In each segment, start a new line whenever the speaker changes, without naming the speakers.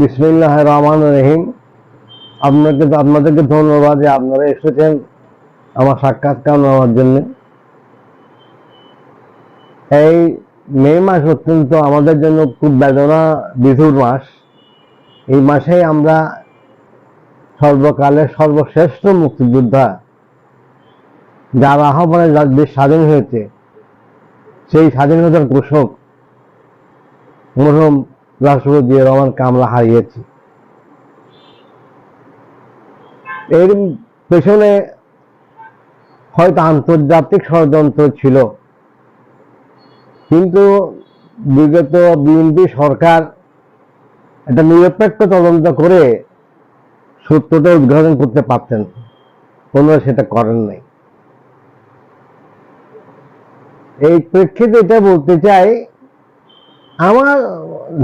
বিসমিল্লাহ রহমান রহিম। আপনাকে আপনাদেরকে ধন্যবাদ যে আপনারা এসেছেন আমার সাক্ষাৎকার নেওয়ার জন্য। এই মে মাস অত্যন্ত আমাদের জন্য খুব বেদনা, বিধুর মাস। এই মাসে আমরা সর্বকালের সর্বশ্রেষ্ঠ মুক্তিযোদ্ধা যার আহ্বানে দেশ স্বাধীন হয়েছে, সেই স্বাধীনতার ঘোষক মরহম রাষ্ট্রপতি রহমান কামলা হারিয়েছি। এর পেছনে হয়তো আন্তর্জাতিক ষড়যন্ত্র ছিল। কিন্তু বিগত বিএনপি সরকার একটা নিরপেক্ষ তদন্ত করে সত্যটা উদ্ঘাটন করতে পারতেন। ওনারা সেটা করেন নাই। এই প্রেক্ষিতে এটা বলতে চাই, আমার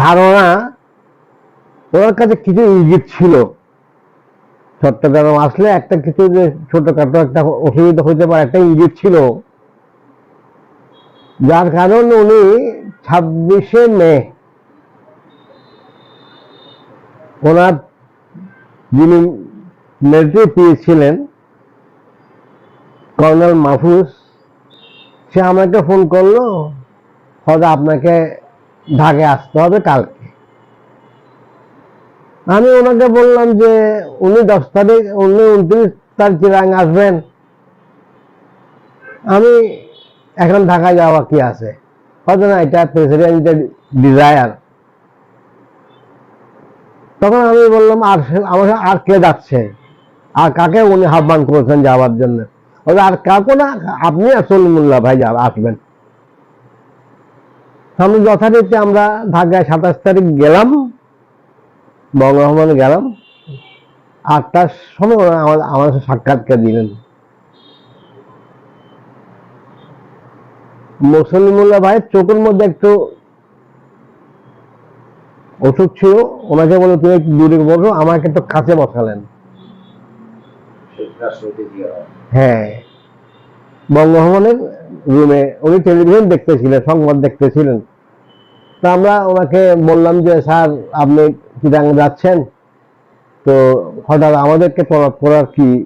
ধারণা ওনার কাছে কিছু ইঙ্গিত ছিল। চট্টগ্রাম আসলে একটা কিছু যে ছোটখাটো একটা অসুবিধা হইতে পারে, একটা ইঙ্গিত ছিল। যার কারণে উনি ছাব্বিশে মে ওনার যিনি মিলিটারি পেয়েছিলেন কর্নেল মাহফুজ, সে আমাকে ফোন করল হয়তো আপনাকে ঢাকে আসতে হবে কালকে। আমি ওনাকে বললাম যে, উনি দশ তারিখ, উনি উনত্রিশ তারিখ চিরাং আসবেন। আমি এখন ঢাকা যাওয়া কি আছে? হয়তো না, এটা প্রেসিডেন্টের ডিজায়ার তখন আমি বললাম, আর আমার আর কে যাচ্ছে? আর কাকে উনি আহ্বান করেছেন যাওয়ার জন্য? আর কাকু না, আপনি আর সলিমুল্লাহ ভাই আসবেন। আমি যথারীতি আমরা ঢাকায় সাতাশ তারিখ গেলাম বঙ্গভবনে গেলাম। আটটার সময় আমার- আমার সাক্ষাৎকার দিলেন। মুসলিমুল্লাহ ভাইয়ের চোখের মধ্যে একটু ওষুধ ছিল ওনাকে বলে তুমি একটু দূরে বসো আমাকে একটু কাছে বসালেন। হ্যাঁ। বঙ্গভবনের রুমে উনি টেলিভিশন দেখতেছিলেন, সংবাদ দেখতেছিলেন। তা আমরা ওনাকে বললাম যে, স্যার, আপনি চিরাং যাচ্ছেন? তো হঠাৎ আমাদেরকে পড়া- পড়ার কি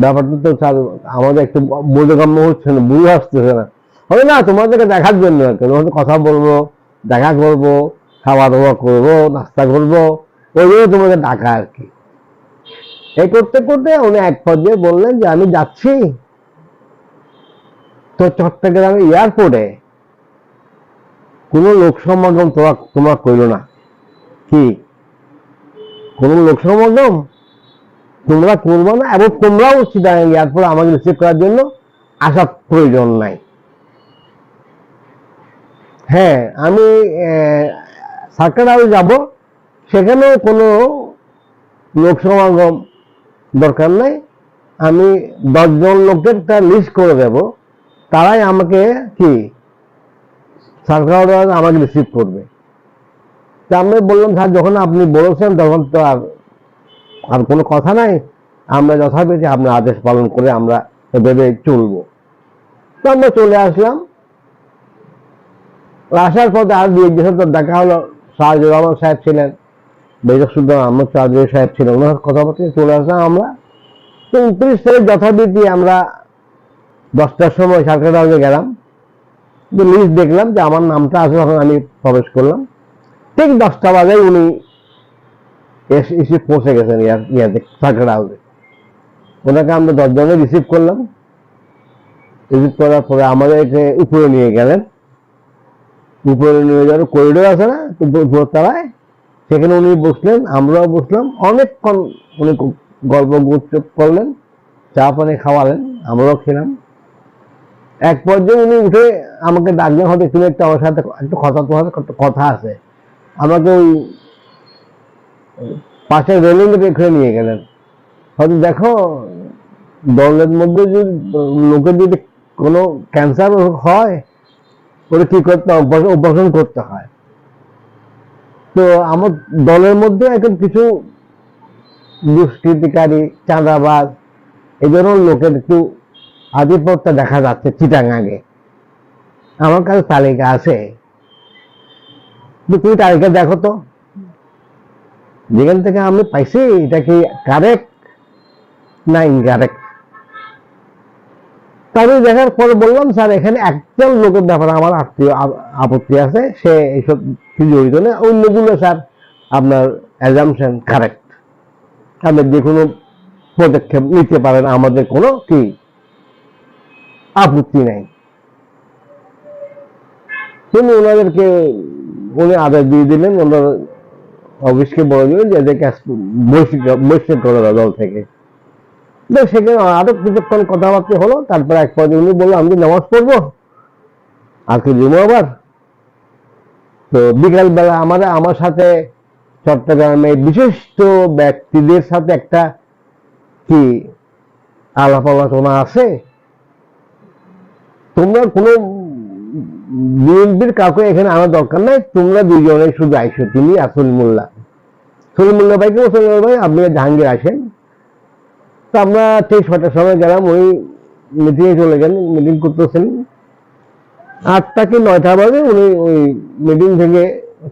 ব্যাপারটা তো স্যার, আমাদের একটু বোধগম্য হচ্ছে না বুঝে আসতেছে না। হবে না, তোমাদেরকে দেখার জন্য আর কি। কথা বলব, দেখা করব খাওয়া দাওয়া করব, নাস্তা করব, ওইগুলো তোমাদের ডাকা আর কি। এই করতে করতে উনি এক পর্যায়ে বললেন যে, আমি যাচ্ছি তো চট্টগ্রামে এয়ারপোর্টে কোনো লোক সমাগম তোমার তোমার করল না। কি? কোনো লোক সমাগম? তোমরা করব না? এবং তোমরাও চিটাগাং এয়ারপোর্ট আমাকে রিসিভ করার জন্য আসার প্রয়োজন নাই। হ্যাঁ আমি সার্কেট হাউস যাব। সেখানে কোনো লোক সমাগম দরকার নাই। আমি দশজন লোকের একটা লিস্ট করে দেব। তারাই আমাকে কি? সরকার আমাকে রিসিভ করবে। তা আমি বললাম, স্যার, যখন আপনি বলেছেন, তখন তো আর আর কোনো কথা নাই। আমরা যথাবিধি আপনার আদেশ পালন করে আমরা এভাবে চলবো। তো আমরা চলে আসলাম। আসার পথে আর দুই একজনের দেখা হলো সাহাজুর রহমান সাহেব ছিলেন। বেজক সুলতান আহমদ চৌধুরী সাহেব ছিলেন ওনার কথাবার্তা চলে আসলাম আমরা। তো উনত্রিশ তারিখ যথাবিধি আমরা দশটার সময় সরকার হাউসে গেলাম। লিস্ট দেখলাম যে আমার নামটা আছে, তখন আমি প্রবেশ করলাম। ঠিক দশটা বাজে উনি এসে পৌঁছে গেছেন ইয়াতে সরকার হাউসে ওনাকে আমরা দশজনে রিসিভ করলাম। রিসিভ করার পরে আমাদেরকে উপরে নিয়ে গেলেন। উপরে নিয়ে যাওয়ার করিডোর আছে না উপরতলায়? সেখানে উনি বসলেন, আমরাও বসলাম। অনেকক্ষণ উনি গল্প গুজব করলেন, চা পানি খাওয়ালেন, আমরাও খেলাম। এক পর্যায়ে উনি উঠে আমাকে ডাকলেন হয়তো তুমি একটু আমার সাথে একটু কথা, তোমার কথা আছে। আমাকে ওই পাশের রেলিং রেখে নিয়ে গেলেন। হয়তো দেখো, দলের মধ্যে যদি লোকের যদি কোনো ক্যান্সার হয় ওটা কি করতে অপারেশন করতে হয়। তো আমার দলের মধ্যে এখন কিছু দুষ্কৃতিকারী, চাঁদাবাজ, এই ধরনের লোকের একটু আধিপত্য দেখা যাচ্ছে চিটাগাঙে। আমার কাছে তালিকা আছে। তুমি তালিকা দেখো তো। যেখান থেকে আমি পাইছি, এটা কি কারেক্ট না ইনকারেক্ট আমি দেখার পরে বললাম, স্যার, এখানে একজন লোকের ব্যাপারে আমার আত্মীয় আপত্তি আছে। সে এইসব জড়িত না অন্যগুলো, স্যার, আপনার অ্যাজামশন কারেক্ট আপনি যে কোনো পদক্ষেপ নিতে পারেন, আমাদের কোনো কি আপত্তি নেই। তিনি ওনাদেরকে, উনি আদেশ দিয়ে দিলেন, ওনার অফিসকে বলে দিলেন যে এদেরকে বৈশ্বিক করে দল থেকে। সেখানে আরও কিছুক্ষণ কথাবার্তা হলো তারপরে এক পর্যায়ে উনি বলল আমি নামাজ পড়ব আজকে জুমো আবার? তো বিকাল বেলা আমার আমার সাথে চট্টগ্রামে বিশিষ্ট ব্যক্তিদের সাথে একটা কি আলাপ আলোচনা আছে? তোমরা কোনো বিএনপির কাউকে এখানে আনার দরকার নাই তোমরা দুইজনে শুধু আইসো তুমি আর সলিমুল্লাহ। ভাইকে বলছো, সলিমুল্লাহ ভাই আপনি জাহাঙ্গীর আসেন। তো আমরা ঠিক ছটার সময় গেলাম, ওই মিটিংয়ে চলে গেলেন মিটিং করতেছেন। আটটা কি নয়টা বাজে উনি ওই মিটিং থেকে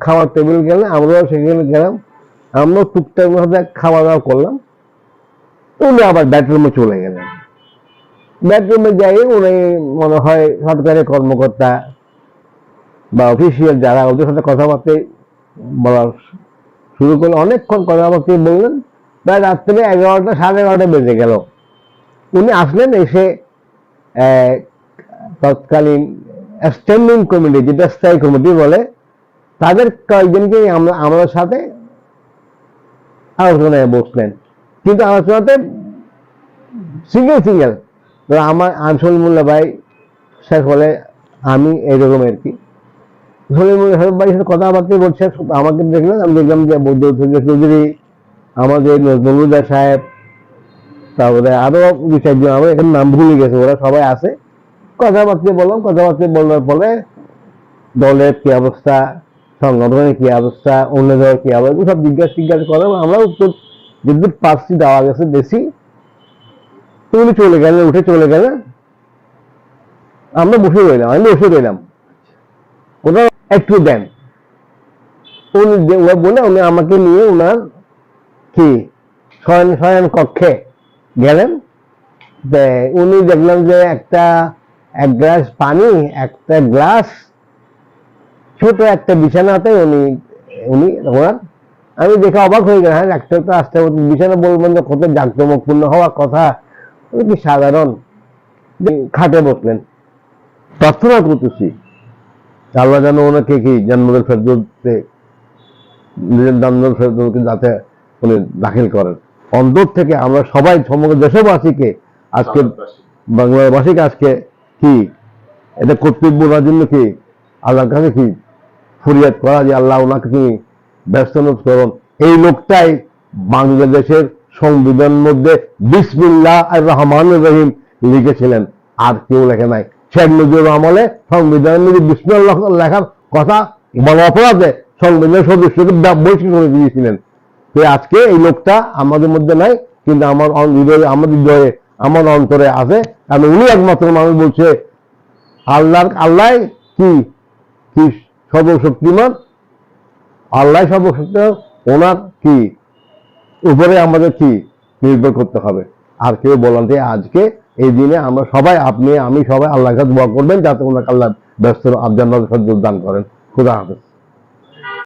খাওয়ার টেবিল গেলেন, আমরাও সেখানে গেলাম। আমরাও টুকটাক ভাবে খাওয়া দাওয়া করলাম। উনি আবার ব্যাডরুমে চলে গেলেন। ব্যাডরুমে যাই, উনি মনে হয় সরকারের কর্মকর্তা বা অফিসিয়াল যারা, ওদের সাথে কথাবার্তা বলা শুরু করলে অনেকক্ষণ কথাবার্তা বললেন। প্রায় রাত্রে এগারোটা, সাড়ে এগারোটা বেজে গেল। উনি আসলেন এসে তৎকালীন স্ট্যান্ডিং কমিটি যেটা স্থায়ী কমিটি বলে, তাদের কয়েকজনকে আমরা, আমাদের সাথে আলোচনায় বসলেন। কিন্তু আলোচনাতে সিঙ্গেল সিঙ্গেল আমার, আনসল মোল্লা ভাই শেষ হলে আমি এইরকম আর কি। ভাইয়ের সাথে কথাবার্তা বলছে, আমাকে দেখলেন, আমি দেখলাম যে বৌদ্ধ চৌধুরী আমাদের নজরুল্লাহ সাহেব, তারপরে আরও দু চারজন, আমার এখানে নাম ভুলে গেছে, ওরা সবাই আছে। কথাবার্তা বললাম, কথাবার্তা বলার পরে দলের কি অবস্থা, সংগঠনের কি অবস্থা, অন্য দলের কি অবস্থা সব জিজ্ঞাসা জিজ্ঞাসা করলাম আমরা উত্তর যদি পার্সি দেওয়া গেছে বেশি তো উনি চলে গেলে উঠে চলে গেলে আমরা বসে রইলাম, আমি বসে রইলাম। ওটা একটু দেন। উনি যে- ও বলে উনি আমাকে নিয়ে ওনার কি? শয়ন শয়ন কক্ষে গেলেন। উনি দেখলাম যে একটা, এক গ্লাস পানি, একটা গ্লাস, ছোট একটা বিছানাতে উনি উনি ওনার। আমি দেখে অবাক হয়ে গেলাম হ্যাঁ একটা তো আসতে বিছানা বলবেন যে কত জাঁকজমকপূর্ণ হওয়ার কথা। কি সাধারণ? খাটে বসলেন। প্রার্থনা করতেছি। আল্লাহ যেন ওনাকে কি জন্মদিন ফেরদৌসে নিজের জন্মদিন ফেরদৌসকে যাতে উনি দাখিল করেন। অন্তর থেকে আমরা সবাই সমগ্র দেশবাসীকে আজকে বাংলাবাসীকে আজকে কি এটা কর্তব্য ওনার জন্য কি আল্লাহর কাছে কি ফরিয়াদ করা যে আল্লাহ ওনাকে তুমি ব্যস্ত করুন। এই লোকটাই বাংলাদেশের সংবিধান মধ্যে বিসমিল্লাহ আর রহমান রহিম লিখেছিলেন। আর কেউ লেখে নাই। শেখ মুজিবুর রহমানে সংবিধানের মধ্যে বিসমিল্লাহ লেখার কথা বড় অপরাধে সংবিধান সদস্যকে বহিষ্কার করে দিয়েছিলেন। তো আজকে এই লোকটা আমাদের মধ্যে নাই, কিন্তু আমার হৃদয়ে, আমাদের হৃদয়ে, আমার অন্তরে আছে। কারণ উনি একমাত্র মানুষ বলছে আল্লাহর আল্লাহ কি? কি সর্বশক্তিমান? আল্লাহ সর্বশক্তিমান, ওনার কি? উপরে আমাদের কি নির্ভর করতে হবে। আর কেউ বলেন যে আজকে এই দিনে আমরা সবাই, আপনি, আমি সবাই আল্লাহর কাছে দোয়া করবেন, যাতে ওনাকে আল্লাহ ব্যস্ত আবজান্নাত দান করেন। খুদা হাফেজ।